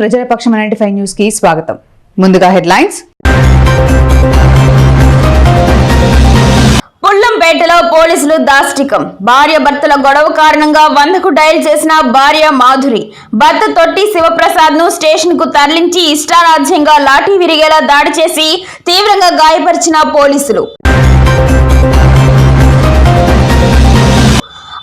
ప్రజల పక్షం ninety five న్యూస్కి స్వాగతం. ముందుగా హెడ్లైన్స్. పుల్లంపేటలో పోలీసులు దాష్టికం. భార్య భర్తల గొడవ కారణంగా వందకు డయల్ చేసిన భార్య మాధురి. భర్త తొట్టి శివప్రసాద్ను స్టేషన్కు తరలించి ఇష్టారాజ్యంగా లాఠీ విరిగేలా దాడి చేసి తీవ్రంగా గాయపరిచిన పోలీసులు.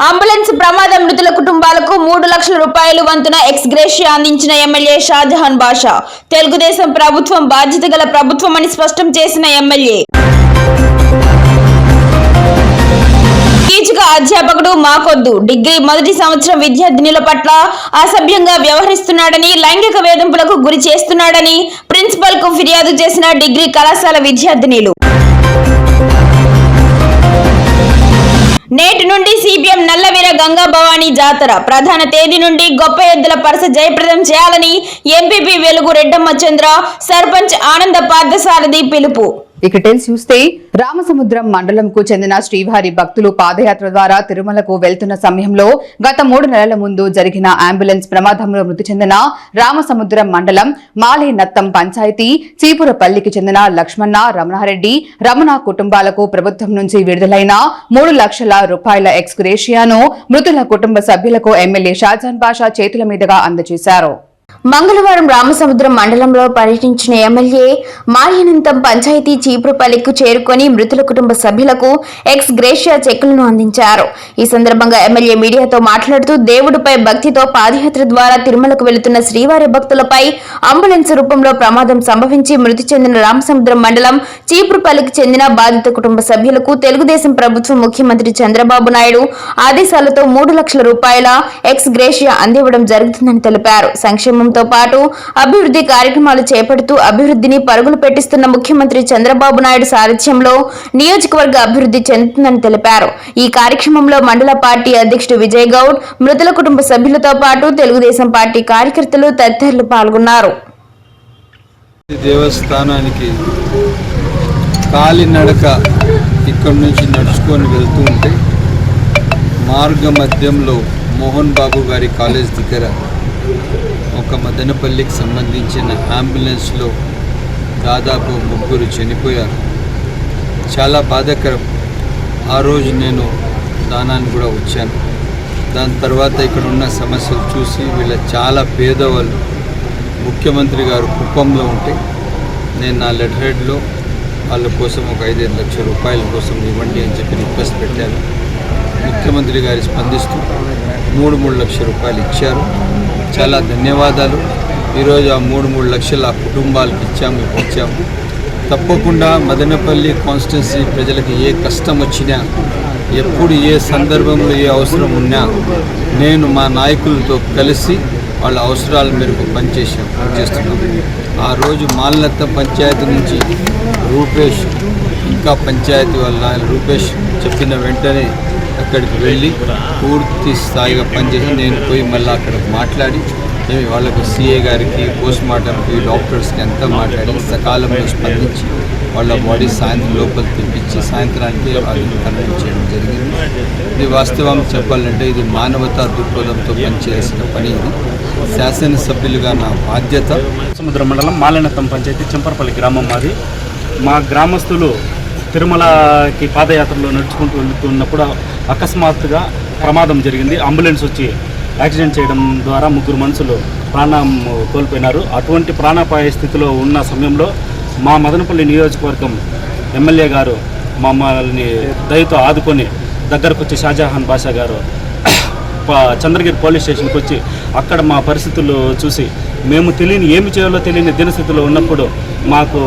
అంబులెన్స్ ప్రమాద మృతుల కుటుంబాలకు మూడు లక్షల రూపాయలు వంతున ఎక్స్ గ్రేషియా అందించిన ఎమ్మెల్యే షాజహాన్ బాషా. తెలుగుదేశం ప్రభుత్వం బాధ్యత గల ప్రభుత్వం అని స్పష్టం చేసిన ఎమ్మెల్యే. కీచక అధ్యాపకుడు మాకొద్దు. డిగ్రీ మొదటి సంవత్సరం విద్యార్థినుల పట్ల అసభ్యంగా వ్యవహరిస్తున్నాడని లైంగిక వేధింపులకు గురి చేస్తున్నాడని ప్రిన్సిపల్కు ఫిర్యాదు చేసిన డిగ్రీ కళాశాల విద్యార్థినిలు. నేటి నుండి సిపిఎం నల్లవీర గంగా భవానీ జాతర. ప్రధాన తేదీ నుండి గొప్ప ఎద్దుల పరస జయప్రదం చేయాలని ఎంపీపీ వెలుగు రెడ్డమ్మ చంద్ర సర్పంచ్ ఆనంద పార్థసారథి పిలుపు. ఇక టెల్స్ చూస్తే రామసముద్రం మండలంకు చెందిన శ్రీవారి భక్తులు పాదయాత్ర ద్వారా తిరుమలకు వెళ్తున్న సమయంలో గత మూడు నెలల ముందు జరిగిన అంబులెన్స్ ప్రమాదంలో మృతి చెందిన రామసముద్రం మండలం మాలే నత్తం పంచాయతీ చీపురపల్లికి చెందిన లక్ష్మణ రమణారెడ్డి రమణ కుటుంబాలకు ప్రభుత్వం నుంచి విడుదలైన మూడు లక్షల రూపాయల ఎక్స్గ్రేషియాను మృతుల కుటుంబ సభ్యులకు ఎమ్మెల్యే షాజాన్ బాషా చేతుల మీదుగా అందజేశారు. మంగళవారం రామసముద్రం మండలంలో పర్యటించిన ఎమ్మెల్యే మాయనంతం పంచాయతీ చీపురుపల్లికి చేరుకొని మృతుల కుటుంబ సభ్యులకు ఎక్స్ గ్రేషియా చెక్కులను అందించారు. ఈ సందర్భంగా ఎమ్మెల్యే మీడియాతో మాట్లాడుతూ దేవుడిపై భక్తితో పాదయాత్ర ద్వారా తిరుమలకు వెళుతున్న శ్రీవారి భక్తులపై అంబులెన్స్ రూపంలో ప్రమాదం సంభవించి మృతి చెందిన రామసముద్రం మండలం చీపురుపల్లికి చెందిన బాధిత కుటుంబ సభ్యులకు తెలుగుదేశం ప్రభుత్వం ముఖ్యమంత్రి చంద్రబాబు నాయుడు ఆదేశాలతో మూడు లక్షల రూపాయల ఎక్స్ గ్రేషియా అందివ్వడం జరుగుతుందని తెలిపారు. సంక్షేమం సంక్షేమంతో పాటు అభివృద్ధి కార్యక్రమాలు చేపడుతూ అభివృద్ధిని పరుగులు పెట్టిస్తున్న ముఖ్యమంత్రి చంద్రబాబు నాయుడు సారథ్యంలో నియోజకవర్గ అభివృద్ధి చెందుతుందని తెలిపారు. ఈ కార్యక్రమంలో మండల పార్టీ అధ్యక్షుడు విజయ్ గౌడ్ మృతుల కుటుంబ సభ్యులతో పాటు తెలుగుదేశం పార్టీ కార్యకర్తలు తదితరులు పాల్గొన్నారు. దేవస్థానానికి కాలినడక ఇక్కడి నుంచి నడుచుకొని వెళ్తూ ఉంటే మార్గ మధ్యంలో మోహన్ బాబు గారి కాలేజ్ దగ్గర ఒక మదనపల్లికి సంబంధించిన అంబులెన్స్లో దాదాపు ముగ్గురు చనిపోయారు. చాలా బాధాకరం. ఆ రోజు నేను దానాన్ని కూడా వచ్చాను. దాని తర్వాత ఇక్కడ ఉన్న సమస్యలు చూసి వీళ్ళ చాలా పేదవాళ్ళు ముఖ్యమంత్రి గారు కుప్పంలో ఉంటే నేను నా లెటర్ హెడ్లో వాళ్ళ కోసం ఒక ఐదైదు లక్షల రూపాయల కోసం ఇవ్వండి అని చెప్పి రిక్వెస్ట్ పెట్టాను. ముఖ్యమంత్రి గారు స్పందిస్తూ మూడు మూడు లక్షల రూపాయలు ఇచ్చారు. చాలా ధన్యవాదాలు. ఈరోజు ఆ మూడు మూడు లక్షల కుటుంబాలకు ఇచ్చాము ఇప్పించాము తప్పకుండా మదనపల్లి కాన్స్టిట్యున్సీ ప్రజలకు ఏ కష్టం వచ్చినా ఎప్పుడు ఏ సందర్భంలో ఏ అవసరం ఉన్నా నేను మా నాయకులతో కలిసి వాళ్ళ అవసరాల మేరకు పనిచేసాం పనిచేస్తున్నాం. ఆ రోజు మాలనత్త పంచాయతీ నుంచి రూపేష్ ఇంకా పంచాయతీ వాళ్ళ రూపేష్ చెప్పిన వెంటనే అక్కడికి వెళ్ళి పూర్తి స్థాయిగా పనిచేసి నేను పోయి మళ్ళీ అక్కడ మాట్లాడి వాళ్ళకు సిఏ గారికి పోస్ట్ మార్టంకి డాక్టర్స్కి అంతా మాట్లాడి సకాలంలో స్పందించి వాళ్ళ బాడీ సాయంత్రం లోపల తెప్పించి సాయంత్రానికి వాళ్ళని కన్వీన్ చేయడం జరిగింది. ఇది వాస్తవం చెప్పాలంటే ఇది మానవతా దృక్పథంతో పనిచేయాల్సిన పని ఇది. శాసనసభ్యులుగా నా బాధ్యత. సముద్ర మండలం మాలినత్తం పంచాయతీ చెంపరపల్లి గ్రామం మాది. మా గ్రామస్తులు తిరుమలకి పాదయాత్రలో నడుచుకుంటూ వెళ్తున్నప్పుడు అకస్మాత్తుగా ప్రమాదం జరిగింది. అంబులెన్స్ వచ్చి యాక్సిడెంట్ చేయడం ద్వారా ముగ్గురు మనుషులు ప్రాణం కోల్పోయినారు. అటువంటి ప్రాణాపాయ స్థితిలో ఉన్న సమయంలో మా మదనపల్లి నియోజకవర్గం ఎమ్మెల్యే గారు మమ్మల్ని దయతో ఆదుకొని దగ్గరకు వచ్చి షాజహాన్ బాషా గారు ప- చంద్రగిరి పోలీస్ స్టేషన్కి వచ్చి అక్కడ మా పరిస్థితులు చూసి మేము తెలియని ఏమి చేయాలో తెలియని దినస్థితిలో ఉన్నప్పుడు మాకు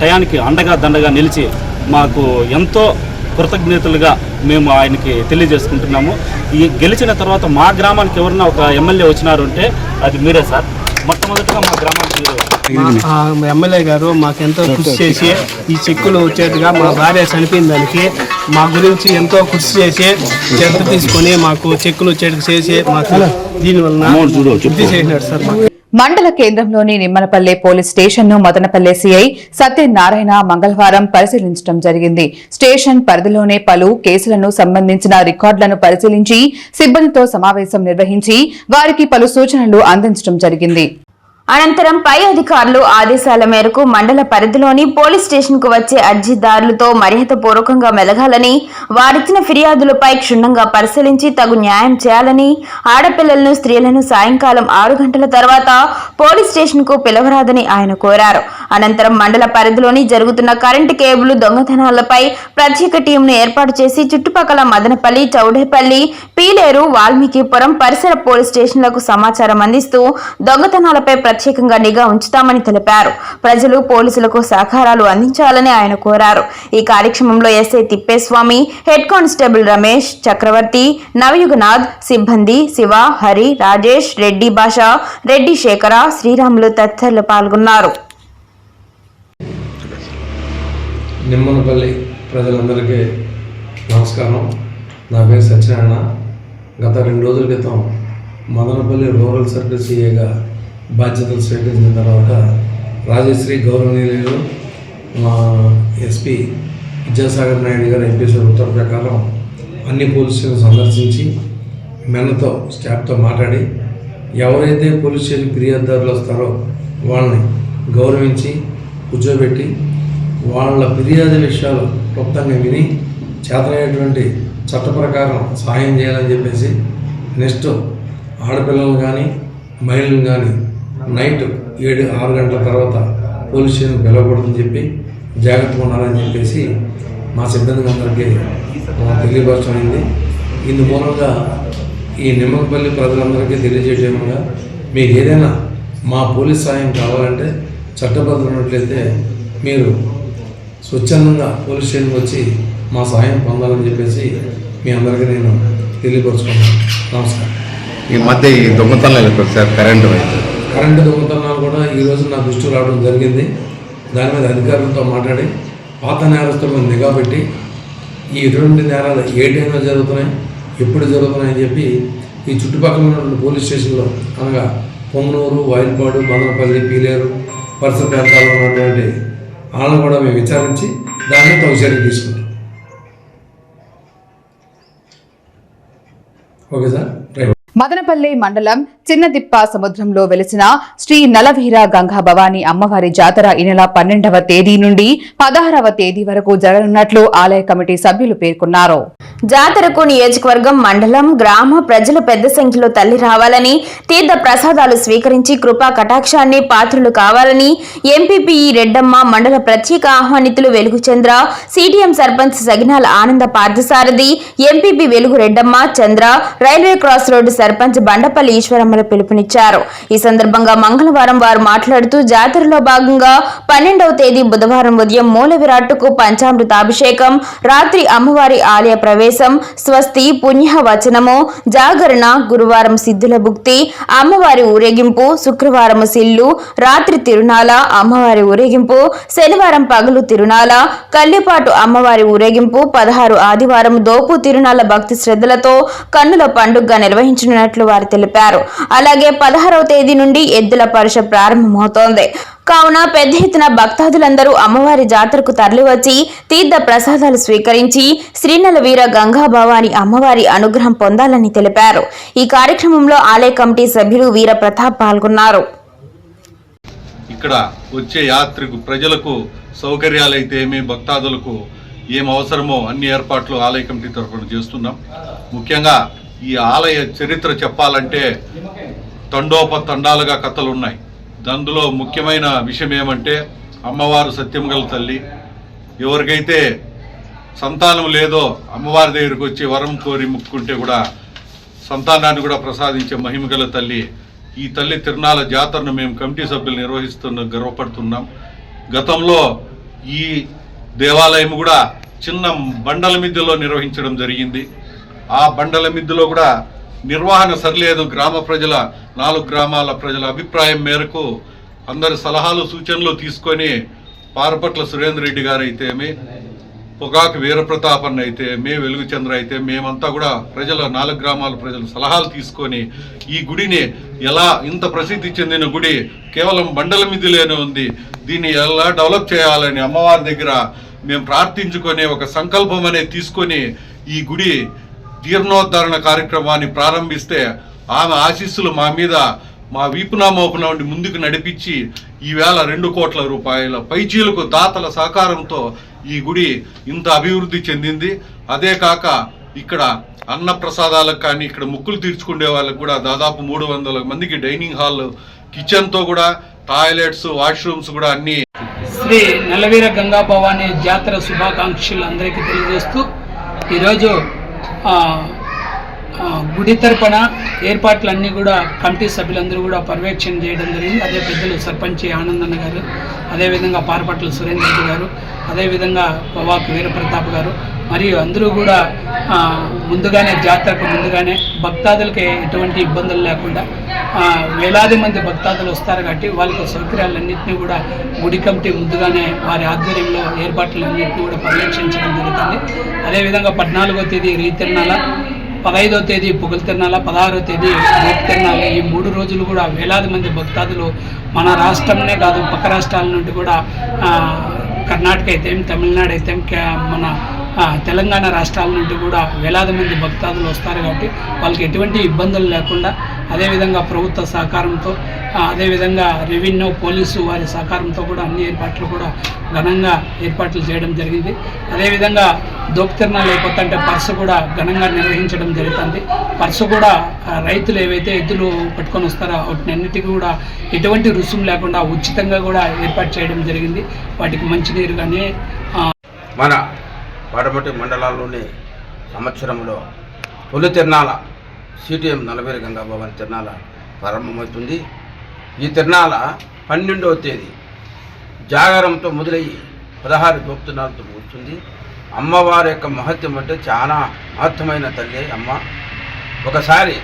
టయానికి అండగా దండగా నిలిచి మాకు ఎంతో కృతజ్ఞతలుగా మేము ఆయనకి తెలియజేసుకుంటున్నాము. ఈ గెలిచిన తర్వాత మా గ్రామానికి ఎవరన్నా ఒక ఎమ్మెల్యే వచ్చినారు అంటే అది మీరే సార్. మొట్టమొదటిగా మా ఎమ్మెల్యే గారు మాకెంతో కృషి చేసి ఈ చెక్కులు వచ్చేట్టుగా మా భార్య చనిపోయిన దానికి మా గురించి ఎంతో కృషి చేసి శ్రద్ధ తీసుకొని మాకు చెక్కులు వచ్చేట్టుగా చేసి మాకు దీనివలన వృద్ధి చేసినాడు సార్ మండల కేంద్రంలోని నిమ్మలపల్లె పోలీస్ స్టేషన్ను మదనపల్లె సిఐ సత్యనారాయణ మంగళవారం పరిశీలించడం జరిగింది. స్టేషన్ పరిధిలోనే పలు కేసులను సంబంధించిన రికార్డులను పరిశీలించి సిబ్బందితో సమావేశం నిర్వహించి వారికి పలు సూచనలు అందించడం జరిగింది. అనంతరం పై అధికారులు ఆదేశాల మేరకు మండల పరిధిలోని పోలీస్ స్టేషన్కు వచ్చే అర్జీదారులతో మర్యాదపూర్వకంగా మెలగాలని వారిచ్చిన ఫిర్యాదులపై క్షుణ్ణంగా పరిశీలించి తగు న్యాయం చేయాలని ఆడపిల్లలను స్త్రీలను సాయంకాలం ఆరు గంటల తర్వాత పోలీస్ స్టేషన్కు పిలవరాదని ఆయన కోరారు. అనంతరం మండల పరిధిలోని జరుగుతున్న కరెంటు కేబుల్ దొంగతనాలపై ప్రత్యేక టీంను ఏర్పాటు చేసి చుట్టుపక్కల మదనపల్లి చౌడేపల్లి పీలేరు వాల్మీకిపురం పరిసర పోలీస్ స్టేషన్లకు సమాచారం అందిస్తూ దొంగతనాలపై ప్రత్యేకంగా నిఘా ఉంచుతామని తెలిపారు. ప్రజలు పోలీసులకు సహకారాలు అందించాలని ఆయన కోరారు. ఈ కార్యక్రమంలో SI Thippeswamy head constable Ramesh Chakravarthi Navayuganath సిబ్బంది శివ హరి రాజేష్ రెడ్డి భాష రెడ్డి శేఖర శ్రీరాములు తదితరులు పాల్గొన్నారు. నిమ్మనపల్లి ప్రజలందరికీ నమస్కారం. నా పేరు సత్యనారాయణ. గత రెండు రోజుల క్రితం మదనపల్లి రూరల్ సర్కిల్ సీఏగా బాధ్యతలు స్వీకరించిన తర్వాత రాజశ్రీ గౌరవనీయులు మా ఎస్పీ విద్యాసాగర్ నాయుడు గారు ఎంపీసీ ఉత్తర్వు ప్రకారం అన్ని పోలీస్ స్టేషన్ సందర్శించి మెన్నతో స్టాఫ్తో మాట్లాడి ఎవరైతే పోలీస్ స్టేషన్ ఫిర్యాదుదారులు వస్తారో వాళ్ళని గౌరవించి కూర్చోబెట్టి వాళ్ళ ఫిర్యాదు విషయాలు క్లుప్తంగా విని చేతనైనటువంటి చట్ట ప్రకారం సహాయం చేయాలని చెప్పేసి నెక్స్ట్ ఆడపిల్లలు కానీ మహిళలు కానీ నైట్ ఏడు ఆరు గంటల తర్వాత పోలీస్ స్టేషన్ పిలవకూడదని చెప్పి జాగ్రత్తగా ఉండాలని చెప్పేసి మా సిబ్బంది అందరికీ ఆ, తెలియపరచమైంది ఇందు మూలంగా ఈ నిమ్మకపల్లి ప్రజలందరికీ తెలియజేయడంగా మీకు ఏదైనా మా పోలీస్ సాయం కావాలంటే చట్టబద్ధం ఉన్నట్లయితే మీరు స్వచ్ఛందంగా పోలీస్ స్టేషన్కి వచ్చి మా సాయం పొందాలని చెప్పేసి మీ అందరికీ నేను తెలియపరుచుకున్నాను నమస్కారం. ఈ మధ్య ఈ దొంగతనాలు సార్ కరెంటు వైపు? కరెంటు దొంగతనాలు కూడా ఈరోజు నా దృష్టి రావడం జరిగింది. దాని మీద అధికారులతో మాట్లాడి పాత నేరస్తుల మీద నిఘా పెట్టి ఈ ఇటువంటి నేరాలు ఏ టైంలో జరుగుతున్నాయి ఎప్పుడు జరుగుతున్నాయని చెప్పి ఈ చుట్టుపక్కల ఉన్నటువంటి పోలీస్ స్టేషన్లో అనగా పొంగనూరు వాయిల్పాడు మదనపల్లి పీలేరు పరిసర ప్రాంతాల్లో ఉన్నటువంటి వాళ్ళని కూడా మేము విచారించి దాన్ని తగు చర్య తీసుకుంటాం ఓకే సార్? మదనపల్లి మండలం చిన్నదిప్ప సముద్రంలో వెలిసిన శ్రీ నలవీర గంగా భవాని అమ్మవారి జాతర ఈ నెల పన్నెండవ తేదీ నుండి పదహారవ తేదీ వరకు జరగనున్నట్లు ఆలయ కమిటీ సభ్యులు పేర్కొన్నారు. జాతరకు నియోజకవర్గం మండలం గ్రామ ప్రజలు పెద్ద సంఖ్యలో తల్లి రావాలని తీర్థ ప్రసాదాలు స్వీకరించి కృపా కటాక్షాన్ని పాత్రులు కావాలని ఎంపీపీ రెడ్డమ్మ మండల ప్రత్యేక ఆహ్వానితులు వెలుగు చంద్ర సిడిఎం సర్పంచ్ సగినాల ఆనంద పార్థసారథి ఎంపీపీ వెలుగు Reddamma Chandra railway cross road sarpanch Bandapalli ఈశ్వరమ్మలు పిలుపునిచ్చారు. ఈ సందర్భంగా మంగళవారం వారు మాట్లాడుతూ జాతరలో భాగంగా పన్నెండవ తేదీ బుధవారం ఉదయం మూల విరాట్టుకు పంచామృతాభిషేకం రాత్రి అమ్మవారి ఆలయ ప్రవేశం స్వస్తి పుణ్య వచనము జాగరణ గురువారం సిద్ధుల భుక్తి అమ్మవారి ఊరేగింపు శుక్రవారం సిల్లు రాత్రి తిరునాల అమ్మవారి ఊరేగింపు శనివారం పగలు తిరునాల కల్లిపాటు అమ్మవారి ఊరేగింపు పదహారు ఆదివారం దోపు తిరునాల భక్తి శ్రద్ధలతో కన్నుల పండుగగా నిర్వహించనున్నట్లు వారు తెలిపారు. అలాగే పదహారవ తేదీ నుండి ఎద్దుల పరుష ప్రారంభమవుతోంది. కావున పెద్ద ఎత్తున భక్తాదులందరూ అమ్మవారి జాతరకు తరలివచ్చి తీర్థ ప్రసాదాలు స్వీకరించి శ్రీనల వీర గంగా భవాని అమ్మవారి అనుగ్రహం పొందాలని తెలిపారు. ఈ కార్యక్రమంలో ఆలయ కమిటీ సభ్యులు వీర ప్రతాప్ పాల్గొన్నారు. ఇక్కడ వచ్చే యాత్రికు ప్రజలకు సౌకర్యాలైతే ఏమి భక్తాదులకు ఏం అవసరమో అన్ని ఏర్పాట్లు ఆలయ కమిటీ తరఫున చేస్తున్నాం. ముఖ్యంగా ఈ ఆలయ చరిత్ర చెప్పాలంటే తండోపతండాలుగా కథలు ఉన్నాయి అందులో ముఖ్యమైన విషయం ఏమంటే అమ్మవారు సత్యం తల్లి. ఎవరికైతే సంతానం లేదో అమ్మవారి దగ్గరికి వచ్చి వరం కోరి ముక్కుంటే కూడా సంతానాన్ని కూడా ప్రసాదించే మహిమగల తల్లి. ఈ తల్లి తిరునాల జాతరను మేము కమిటీ సభ్యులు నిర్వహిస్తున్న గర్వపడుతున్నాం. గతంలో ఈ దేవాలయం కూడా చిన్న బండల మధ్యలో నిర్వహించడం జరిగింది. ఆ బండల మిద్దులో కూడా నిర్వహణ సరిలేదు. గ్రామ ప్రజల నాలుగు గ్రామాల ప్రజల అభిప్రాయం మేరకు అందరి సలహాలు సూచనలు తీసుకొని పారపట్ల సురేందర్ రెడ్డి గారు అయితేమి పొగాకు వీరప్రతాపన్ అయితే మే వెలుగుచంద్ర అయితే మేమంతా కూడా ప్రజల నాలుగు గ్రామాల ప్రజల సలహాలు తీసుకొని ఈ గుడిని ఎలా ఇంత ప్రసిద్ధి చెందిన గుడి కేవలం బండల మిదిలోనే ఉంది. దీన్ని ఎలా డెవలప్ చేయాలని అమ్మవారి దగ్గర మేము ప్రార్థించుకొని ఒక సంకల్పం అనేది తీసుకొని ఈ గుడి జీర్ణోద్ధరణ కార్యక్రమాన్ని ప్రారంభిస్తే ఆమె ఆశీస్సులు మా మీద మా వీపునా మోపున ఉండి ముందుకు నడిపించి ఈవేళ రెండు కోట్ల రూపాయల పైచీలకు దాతల సహకారంతో ఈ గుడి ఇంత అభివృద్ధి చెందింది. అదే కాక ఇక్కడ అన్న ప్రసాదాలకు కానీ ఇక్కడ ముక్కులు తీర్చుకునే వాళ్ళకు కూడా దాదాపు మూడు వందల మందికి డైనింగ్ హాల్ కిచెన్తో కూడా టాయిలెట్స్ వాష్రూమ్స్ కూడా అన్నీ శ్రీ నల్లవీర గంగా భవానీ జాతర శుభాకాంక్షలు అందరికీ తెలియజేస్తూ ఈరోజు ఆ, ఆ, గుడి తరపున ఏర్పాట్లన్నీ కూడా కమిటీ సభ్యులందరూ కూడా పర్యవేక్షణ చేయడం జరిగింది. అదే పెద్దలు సర్పంచ్ ఆనందన్న గారు అదేవిధంగా పారపట్ల సురేంద్ర రెడ్డి గారు అదేవిధంగా పవాక్ వీరప్రతాప్ గారు మరియు అందరూ కూడా ముందుగానే జాతరకు ముందుగానే భక్తాదులకి ఎటువంటి ఇబ్బందులు లేకుండా వేలాది మంది భక్తాదులు వస్తారు కాబట్టి వాళ్ళకి సౌకర్యాలన్నింటినీ కూడా గుడి కమిటీ ముందుగానే వారి ఆధ్వర్యంలో ఏర్పాట్లన్నింటినీ కూడా పర్యవేక్షించడం జరుగుతుంది. అదేవిధంగా పద్నాలుగో తేదీ రీతిర్నాల పదహైదో తేదీ పొగలు తిరణాల పదహారో తేదీ రేపు తిరణాల ఈ మూడు రోజులు కూడా వేలాది మంది భక్తాదులు మన రాష్ట్రంనే కాదు పక్క రాష్ట్రాల నుండి కూడా కర్ణాటక అయితే తమిళనాడు అయితే మన తెలంగాణ రాష్ట్రాల నుండి కూడా వేలాది మంది భక్తాదులు వస్తారు కాబట్టి వాళ్ళకి ఎటువంటి ఇబ్బందులు లేకుండా అదేవిధంగా ప్రభుత్వ సహకారంతో అదేవిధంగా రెవెన్యూ పోలీసు వారి సహకారంతో కూడా అన్ని ఏర్పాట్లు కూడా ఘనంగా ఏర్పాట్లు చేయడం జరిగింది. అదేవిధంగా దోక్తిరణ లేకపోతే అంటే పర్సు కూడా ఘనంగా నిర్వహించడం జరుగుతుంది. పర్సు కూడా రైతులు ఏవైతే ఎద్దులు పట్టుకొని వస్తారో వాటినన్నిటికీ కూడా ఎటువంటి రుసుము లేకుండా ఉచితంగా కూడా ఏర్పాటు చేయడం జరిగింది. వాటికి మంచినీరు కానీ మన పడమటి మండలాల్లోని సంవత్సరంలో తొలి తిరణాల సిటిఎం నలభై గంగా భవన్ తిరణాల ప్రారంభమవుతుంది. ఈ తిరణాల పన్నెండవ తేదీ జాగరంతో మొదలయ్యి పదహారు గోప్తనాలతో ముగుస్తుంది. అమ్మవారి యొక్క మహత్యం అంటే చాలా మహత్తమైన తల్లి అమ్మ. ఒకసారి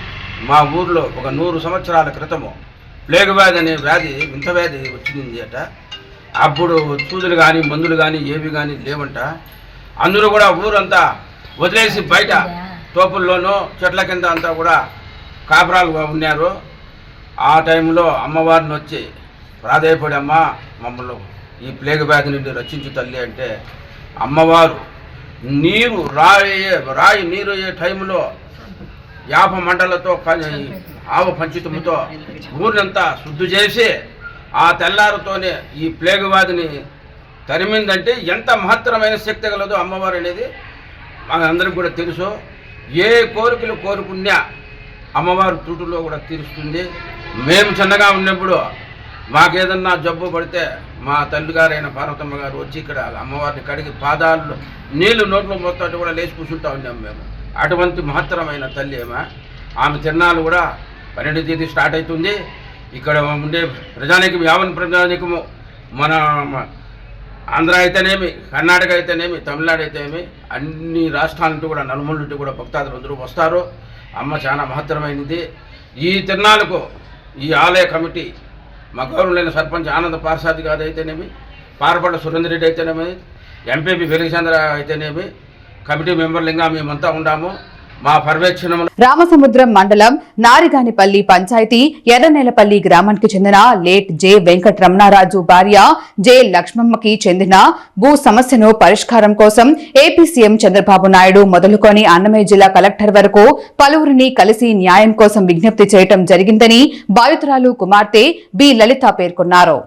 మా ఊర్లో ఒక నూరు సంవత్సరాల క్రితము ప్లేగు వ్యాధి అనే వ్యాధి వింత వ్యాధి వచ్చింది అట. అప్పుడు సూదులు కానీ మందులు కానీ ఏవి కానీ లేవంట. అందరూ కూడా ఊరంతా వదిలేసి బయట తోపుల్లోనూ చెట్ల కింద అంతా కూడా కాపురాలుగా ఉన్నారు. ఆ టైంలో అమ్మవారిని వచ్చి ప్రాధేయపడి అమ్మ మమ్మల్ని ఈ ప్లేగు వ్యాధి నుండి రక్షించు తల్లి అంటే అమ్మవారు నీరు రాయి రాయి నీరు అయ్యే టైంలో యాప మండలతో ఆవు పంచితముతో ఊరినంతా శుద్ధి చేసి ఆ తెల్లారుతోనే ఈ ప్లేగు వ్యాధిని తరిమిందంటే ఎంత మహత్తరమైన శక్తి కలదో అమ్మవారు అనేది మనందరికి కూడా తెలుసు. ఏ కోరికలు కోరుకున్నా అమ్మవారు తుటులో కూడా తీరుస్తుంది. మేము చిన్నగా ఉన్నప్పుడు మాకేదన్నా జబ్బు పడితే మా తల్లిగారైన పార్వతమ్మ గారు వచ్చి ఇక్కడ అమ్మవారిని కడిగి పాదాలు నీళ్ళు నోట్లో మొత్తం కూడా లేచి కూర్చుంటా ఉన్నాం మేము. అటువంటి మహత్తరమైన తల్లి ఏమా? ఆమె తిరణాలు కూడా పన్నెండు తేదీ స్టార్ట్ అవుతుంది. ఇక్కడ ఉండే ప్రజానీకం యావన్ ప్రజానికము మన ఆంధ్ర అయితేనేమి కర్ణాటక అయితేనేమి తమిళనాడు అయితేనేమి అన్ని రాష్ట్రాల నుండి కూడా నలుమూల నుండి కూడా భక్తాదులు అందరూ వస్తారు. అమ్మ చాలా మహత్తరమైనది. ఈ తిరునాళ్ళకు ఈ ఆలయ కమిటీ మా గౌరవులైన సర్పంచ్ ఆనంద పార్సాద్ గారు అయితేనేమి పారపడ సురేందర్ రెడ్డి అయితేనేమి ఎంపీపీ వెలిచంద్ర అయితేనేమి కమిటీ మెంబర్లు ఇంకా మేమంతా ఉన్నాము. మా పర్యవేక్షణలో రామసముద్రం మండలం నారిగానిపల్లి పంచాయతీ ఎర్రనేలపల్లి గ్రామానికి చెందిన లేట్ జె వెంకటరమణారాజు భార్య జె లక్ష్మమ్మకి చెందిన భూ సమస్యను పరిష్కారం కోసం ఏపీ సీఎం చంద్రబాబు నాయుడు మొదలుకొని అన్నమయ్య జిల్లా కలెక్టర్ వరకు పలువురిని కలిసి న్యాయం కోసం విజ్ఞప్తి చేయటం జరిగిందని బాధితురాలు కుమార్తె బి లలిత పేర్కొన్నారు.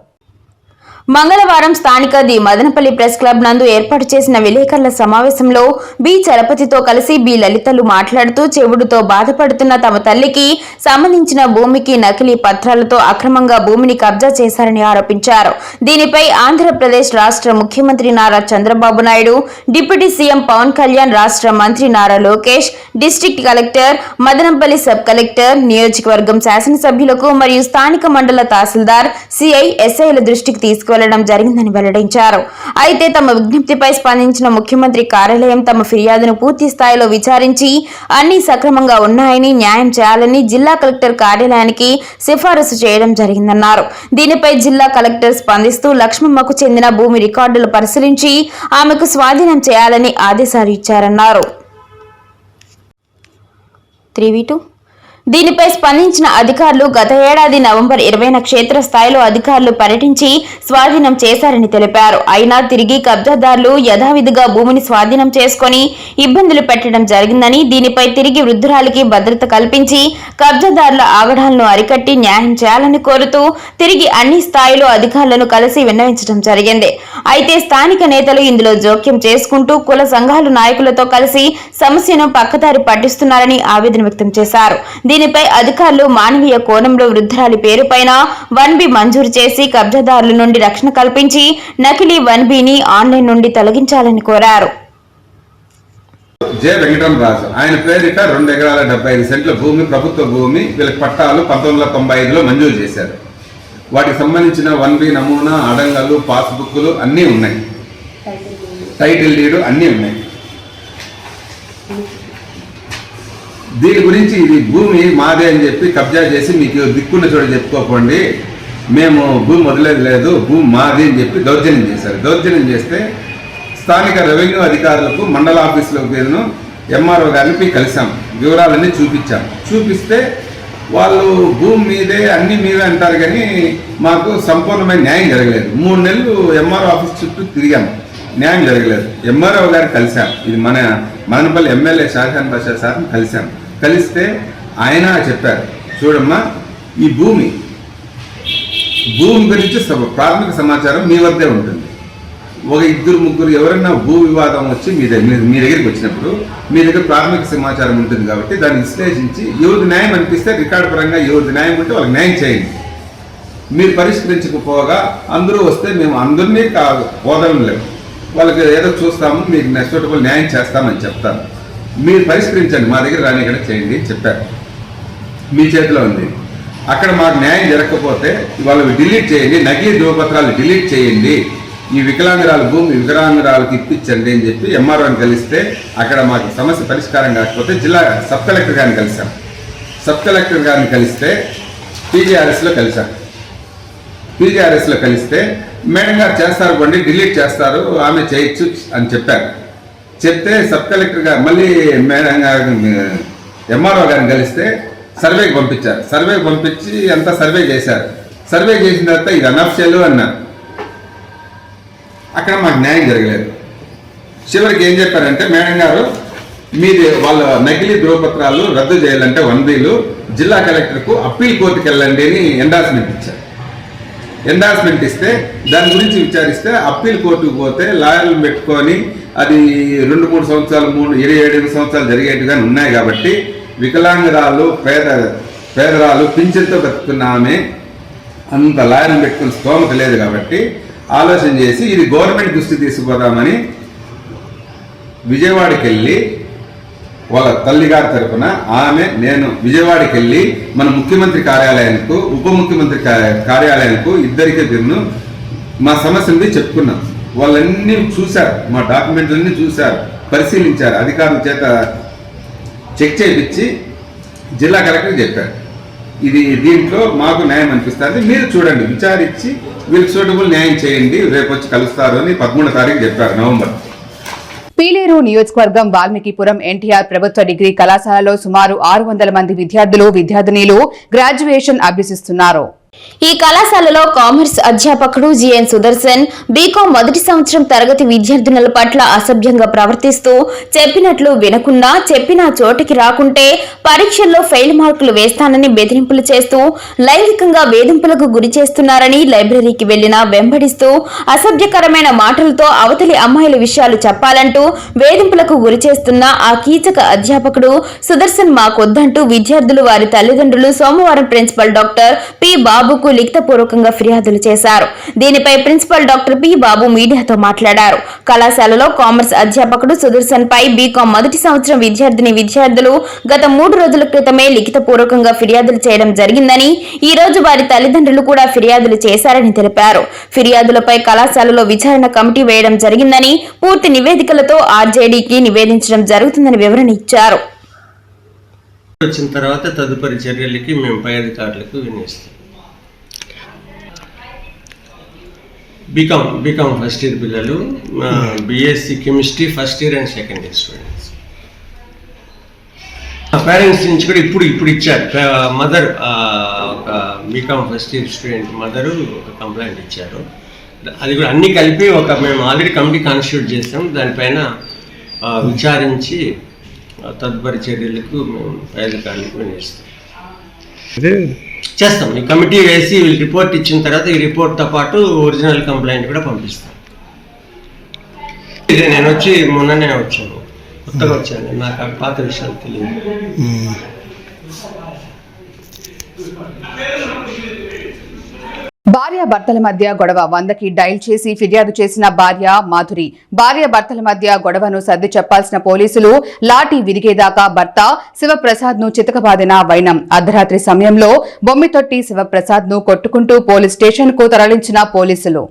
మంగళవారం స్థానిక ది మదనపల్లి ప్రెస్ క్లబ్ నందు ఏర్పాటు చేసిన విలేకరుల సమావేశంలో బి చలపతితో కలిసి బి లలితలు మాట్లాడుతూ చెవుడుతో బాధపడుతున్న తమ తల్లికి సంబంధించిన భూమికి నకిలీ పత్రాలతో అక్రమంగా భూమిని కబ్జా చేశారని ఆరోపించారు. దీనిపై ఆంధ్రప్రదేశ్ రాష్ట్ర ముఖ్యమంత్రి నారా చంద్రబాబు నాయుడు డిప్యూటీ సీఎం పవన్ కళ్యాణ్ రాష్ట్ర మంత్రి Nara Lokesh district collector Madanapalli sub collector నియోజకవర్గం శాసనసభ్యులకు మరియు స్థానిక మండల తహసీల్దార్ సిఐ ఎస్ఐల దృష్టికి తీసుకువెళ్ళడం జరిగిందని వెల్లడించారు. అయితే తమ విజ్ఞప్తిపై స్పందించిన ముఖ్యమంత్రి కార్యాలయం తమ ఫిర్యాదును పూర్తి స్థాయిలో విచారించి అన్ని సక్రమంగా ఉన్నాయని న్యాయం చేయాలని జిల్లా కలెక్టర్ కార్యాలయానికి సిఫారసు చేయడం జరిగిందన్నారు. దీనిపై జిల్లా కలెక్టర్ స్పందిస్తూ లక్ష్మమ్మకు చెందిన భూమి రికార్డులు పరిశీలించి ఆమెకు స్వాధీనం చేయాలని ఆదేశాలు ఇచ్చారన్నారు. త్రీ దీనిపై స్పందించిన అధికారులు గత ఏడాది నవంబర్ ఇరవైన క్షేత్రస్థాయిలో అధికారులు పర్యటించి స్వాధీనం చేశారని తెలిపారు. అయినా తిరిగి కబ్జాదారులు యథావిధిగా భూమిని స్వాధీనం చేసుకుని ఇబ్బందులు పెట్టడం జరిగిందని దీనిపై తిరిగి వృద్ధురాలికి భద్రత కల్పించి కబ్జాదారుల ఆగడాలను అరికట్టి న్యాయం చేయాలని కోరుతూ తిరిగి అన్ని స్థాయిలో అధికారులను కలిసి విన్నవించడం జరిగింది. అయితే స్థానిక నేతలు ఇందులో జోక్యం చేసుకుంటూ కుల సంఘాలు నాయకులతో కలిసి సమస్యను పక్కదారి పట్టిస్తున్నారని ఆవేదన వ్యక్తం చేశారు. దీనిపై అధికారులు మానవీయ కోణంలో వృద్ధురాలి పేరుపైన వన్ బి మంజూరు చేసి కబ్జాదారుల నుండి రక్షణ కల్పించి నకిలీ వన్ బిని ఆన్లైన్ నుండి తొలగించాలని కోరారు. జె వెంకటరామరాజు ఆయన పేరిట రెండు ఎకరాల డెబ్బై ఐదు సెంట్ల భూమి ప్రభుత్వ భూమి వీళ్ళకి పట్టాలు పంతొమ్మిది వందల తొంభై ఐదులో మంజూరు చేశారు. వాటికి సంబంధించిన వన్ బి నమూనా అడంగలు పాస్బుక్లు అన్నీ ఉన్నాయి. టైటిల్ డీడు అన్నీ ఉన్నాయి. దీని గురించి ఇది భూమి మాదే అని చెప్పి కబ్జా చేసి మీకు దిక్కున్న చోట చెప్పుకోకండి. మేము భూమి వదిలేదు లేదు భూమి మాది అని చెప్పి దౌర్జన్యం చేశారు. దౌర్జన్యం చేస్తే స్థానిక రెవెన్యూ అధికారులకు మండల ఆఫీసులో పేరును ఎంఆర్ఓ గారిని పోయి కలిసాం వివరాలన్నీ చూపించాం. చూపిస్తే వాళ్ళు భూమి మీదే అన్ని మీదే అంటారు కానీ మాకు సంపూర్ణమైన న్యాయం జరగలేదు. మూడు నెలలు ఎంఆర్ఓ ఆఫీస్ చుట్టూ తిరిగాం. న్యాయం జరగలేదు. ఎంఆర్ఓ గారిని కలిసాం ఇది మన మదనపల్లి ఎమ్మెల్యే షాజహాన్ బాషా సార్ని కలిసాం కలిస్తే ఆయన చెప్పారు. చూడమ్మా ఈ భూమి భూమి గురించి ప్రాథమిక సమాచారం మీ వద్దే ఉంటుంది. ఒక ఇద్దరు ముగ్గురు ఎవరైనా భూ వివాదం వచ్చి మీ దగ్గర మీ దగ్గరికి వచ్చినప్పుడు మీ దగ్గర ప్రాథమిక సమాచారం ఉంటుంది కాబట్టి దాన్ని విశ్లేషించి ఎవరిది న్యాయం అనిపిస్తే రికార్డు పరంగా ఎవరిది న్యాయం ఉంటే వాళ్ళకి న్యాయం చేయండి. మీరు పరిష్కరించకపోగా అందరూ వస్తే మేము అందరినీ కా లేవు. వాళ్ళకి ఏదో చూస్తాము మీకు నెక్స్ట్ న్యాయం చేస్తామని చెప్తాను. మీరు పరిష్కరించండి మా దగ్గర రానిక్కడ చేయండి చెప్పారు. మీ చేతిలో ఉంది. అక్కడ మాకు న్యాయం జరగకపోతే వాళ్ళు డిలీట్ చేయండి నకిలీ ధృవపత్రాలు డిలీట్ చేయండి. ఈ వికలాంగురాలు భూమి వికలాంగురాలకు ఇప్పించండి అని చెప్పి ఎంఆర్ఓని కలిస్తే అక్కడ మాకు సమస్య పరిష్కారం కాకపోతే జిల్లా సబ్ కలెక్టర్ గారిని కలిసాం సబ్ కలెక్టర్ గారిని కలిస్తే పీజీఆర్ఎస్లో కలిసాం పీజీఆర్ఎస్లో కలిస్తే మేడం గారు చేస్తారు బండి డిలీట్ చేస్తారు ఆమె చేయొచ్చు అని చెప్పారు. చెప్తే సబ్ కలెక్టర్ గారు మళ్ళీ మేడం గారు ఎంఆర్ఓ గారిని కలిస్తే సర్వేకి పంపించారు. సర్వేకి పంపించి అంతా సర్వే చేశారు. సర్వే చేసిన తర్వాత ఇది అనఫిషియల్ అన్నారు. అక్కడ మాకు న్యాయం జరగలేదు. చివరికి ఏం చెప్పారంటే మేడం గారు మీది వాళ్ళ నకిలీ ధ్రువపత్రాలు రద్దు చేయాలంటే వన్ జిల్లా కలెక్టర్కు అప్పీల్ కోర్టుకి వెళ్ళండి అని ఎండార్స్మెంట్ ఇచ్చారు. ఎండార్స్మెంట్ ఇస్తే దాని గురించి విచారిస్తే అప్పీల్ కోర్టుకు పోతే లాయర్లు పెట్టుకొని అది రెండు మూడు సంవత్సరాలు మూడు ఇరవై ఏడు ఎనిమిది సంవత్సరాలు జరిగేట్టుగా ఉన్నాయి కాబట్టి వికలాంగురాలు పేద పేదరాలు పింఛన్తో బతుకున్న ఆమె అంత లాయనం పెట్టుకుని స్తోమత లేదు కాబట్టి ఆలోచన చేసి ఇది గవర్నమెంట్ దృష్టి తీసుకుపోదామని విజయవాడకి వెళ్ళి వాళ్ళ తల్లిగారి తరఫున ఆమె నేను విజయవాడకి వెళ్ళి మన ముఖ్యమంత్రి కార్యాలయానికి ఉప ముఖ్యమంత్రి కార్యాలయానికి ఇద్దరికి తిరును మా సమస్యని చెప్పుకున్నాం. వాళ్ళన్నీ చూశారు. మా డాక్యుమెంట్లన్నీ చూశారు. పరిశీలించారు. అధికారుల చేత చెక్ చేయించి జిల్లా కలెక్టర్ చెప్పారు. ఇది దీంట్లో మాకు న్యాయం అనిపిస్తుంది. మీరు చూడండి. విచారించి వీళ్ళకి సూటబుల్ న్యాయం చేయండి. రేపు వచ్చి కలుస్తారు అని పదమూడో తారీఖు చెప్పారు నవంబర్. పీలేరు నియోజకవర్గం వాల్మీకిపురం ఎన్టీఆర్ ప్రభుత్వ డిగ్రీ కళాశాలలో సుమారు ఆరు వందల మంది విద్యార్థులు విద్యార్థినీలు గ్రాడ్యుయేషన్ అభ్యసిస్తున్నారు. ఈ కళాశాలలో కామర్స్ అధ్యాపకుడు జిఎన్ సుదర్శన్ బీకాం మొదటి సంవత్సరం తరగతి విద్యార్థినుల పట్ల అసభ్యంగా ప్రవర్తిస్తూ చెప్పినట్లు వినకుండా చెప్పిన చోటికి రాకుంటే పరీక్షల్లో ఫెయిల్ మార్కులు వేస్తానని బెదిరింపులు చేస్తూ లైంగికంగా వేధింపులకు గురి చేస్తున్నారని లైబ్రరీకి వెళ్ళినా వెంబడిస్తూ అసభ్యకరమైన మాటలతో అవతలి అమ్మాయిల విషయాలు చెప్పాలంటూ వేధింపులకు గురి చేస్తున్న ఆ కీచక అధ్యాపకుడు సుదర్శన్ మాకొద్దంటూ విద్యార్థులు వారి తల్లిదండ్రులు సోమవారం ప్రిన్సిపల్ డాక్టర్ పి బాబు బాబుకు లిఖితపూర్వకంగా ఫిర్యాదులు చేశారు. దీనిపై ప్రిన్సిపల్ డాక్టర్ పి బాబు మీడియాతో మాట్లాడారు. కళాశాలలో కామర్స్ అధ్యాపకుడు సుదర్శన్ పై బీకాం మొదటి సంవత్సరం విద్యార్థిని విద్యార్థులు గత మూడు రోజుల క్రితమే లిఖితపూర్వకంగా ఫిర్యాదులు చేయడం జరిగిందని ఈ రోజు వారి తల్లిదండ్రులు కూడా ఫిర్యాదులు చేశారని తెలిపారు. ఫిర్యాదులపై కళాశాలలో విచారణ కమిటీ వేయడం జరిగిందని పూర్తి నివేదికలతో ఆర్జేడీకి నివేదించడం జరుగుతుందని వివరణ ఇచ్చారు. వచ్చిన తర్వాత తదుపరి చర్యలకి మేము పై అధికారులకు వినిస్తాం బీకామ్ బీకామ్ ఫస్ట్ ఇయర్ పిల్లలు BSc chemistry first year and second year students parents నుంచి కూడా ఇప్పుడు ఇప్పుడు ఇచ్చారు. మదర్ ఒక BCom first year student mother ఒక కంప్లైంట్ ఇచ్చారు. అది కూడా అన్ని కలిపి ఒక మేము ఆల్రెడీ కమిటీ కాన్స్టిట్యూట్ చేసాం. దానిపైన విచారించి తదుపరి చర్యలకు మేము పై అధికారులకు వినిస్తాం చేస్తాం. ఈ కమిటీ వేసి వీళ్ళు రిపోర్ట్ ఇచ్చిన తర్వాత ఈ రిపోర్ట్తో పాటు ఒరిజినల్ కంప్లైంట్ కూడా పంపిస్తాం. ఇది నేను వచ్చి మొన్ననే వచ్చాను. కొత్తగా వచ్చాను. నాకు ఆ పాత విషయాలు తెలియదు. భార్య భర్తల మధ్య గొడవ వందకి డైల్ చేసి ఫిర్యాదు చేసిన భార్య మాధురి. భార్య భర్తల మధ్య గొడవను సర్ది చెప్పాల్సిన పోలీసులు లాఠీ విరిగేదాకా భర్త శివప్రసాద్ను చితకబాదిన వైనం. అర్ధరాత్రి సమయంలో బొమ్మితొట్టి శివప్రసాద్ను కొట్టుకుంటూ పోలీస్ స్టేషన్కు తరలించిన పోలీసులు.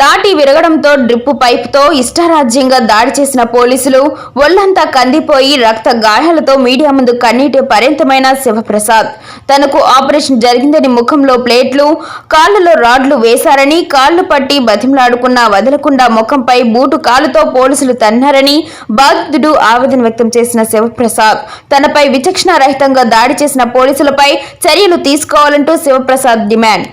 లాఠీ విరగడంతో డ్రిప్పు పైపుతో ఇష్టారాజ్యంగా దాడి చేసిన పోలీసులు ఒళ్ళంతా కందిపోయి రక్త గాయాలతో మీడియా ముందు కన్నీటి పర్యంతమైన శివప్రసాద్. తనకు ఆపరేషన్ జరిగిందని ముఖంలో ప్లేట్లు కాళ్ళలో రాడ్లు వేశారని కాళ్ళు పట్టి బతిమలాడుకున్నా వదలకుండా ముఖంపై బూటు కాలుతో పోలీసులు తన్నారని బాధితుడు ఆవేదన వ్యక్తం చేసిన శివప్రసాద్. తనపై విచక్షణారహితంగా దాడి చేసిన పోలీసులపై చర్యలు తీసుకోవాలంటూ శివప్రసాద్ డిమాండ్.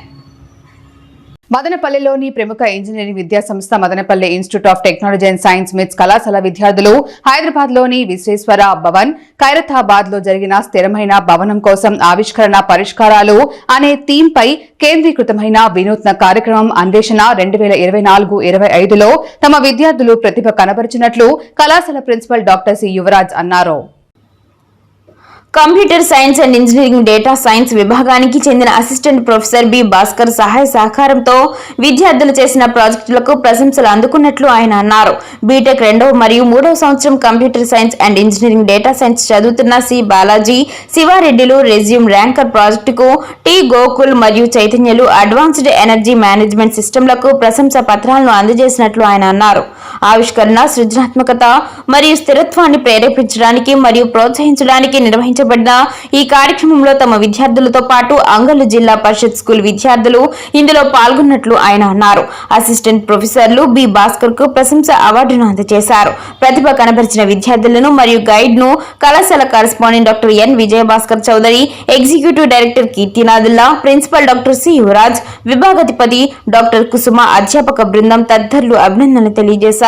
మదనపల్లిలోని ప్రముఖ ఇంజనీరింగ్ విద్యా సంస్థ Madanapalle institute of technology and science MITS కళాశాల విద్యార్థులు హైదరాబాద్లోని విశ్వేశ్వర భవన్ ఖైరతాబాద్లో జరిగిన స్థిరమైన భవనం కోసం ఆవిష్కరణ పరిష్కారాలు అనే థీమ్ పై కేంద్రీకృతమైన వినూత్న కార్యక్రమం అన్వేషణ రెండు వేల ఇరవై నాలుగు ఇరవై ఐదులో తమ విద్యార్థులు ప్రతిభ కనబరిచినట్లు కళాశాల ప్రిన్సిపల్ డాక్టర్ సి యువరాజ్ అన్నారు. Computer science and engineering data science విభాగానికి చెందిన అసిస్టెంట్ ప్రొఫెసర్ బి భాస్కర్ సహాయ సహకారంతో విద్యార్థులు చేసిన ప్రాజెక్టులకు ప్రశంసలు అందుకున్నట్లు ఆయన అన్నారు. బీటెక్ రెండవ మరియు మూడవ సంవత్సరం computer science and engineering data science చదువుతున్న సి బాలాజీ శివారెడ్డిలు రెజ్యూమ్ ర్యాంకర్ ప్రాజెక్టుకు టి గోకుల్ మరియు చైతన్యలు అడ్వాన్స్డ్ ఎనర్జీ మేనేజ్మెంట్ సిస్టంలకు ప్రశంస పత్రాలను అందజేసినట్లు ఆయన అన్నారు. ఆవిష్కరణ సృజనాత్మకత మరియు స్థిరత్వాన్ని ప్రేరేపించడానికి మరియు ప్రోత్సహించడానికి నిర్వహించబడిన ఈ కార్యక్రమంలో తమ విద్యార్థులతో పాటు అంగళ్ళు జిల్లా పరిషత్ స్కూల్ విద్యార్థులు ఇందులో పాల్గొన్నట్లు ఆయన అన్నారు. అసిస్టెంట్ ప్రొఫెసర్లు బి భాస్కర్కు ప్రశంస అవార్డును అందజేశారు. ప్రతిభ కనబరిచిన విద్యార్థులను మరియు గైడ్ను కళాశాల correspondent doctor N Vijayabhaskar Chowdary executive director Keerthinathulla principal doctor C Yuvaraj విభాగాధిపతి doctor Kusuma అధ్యాపక బృందం తదితరులు అభినందనలు తెలియజేశారు.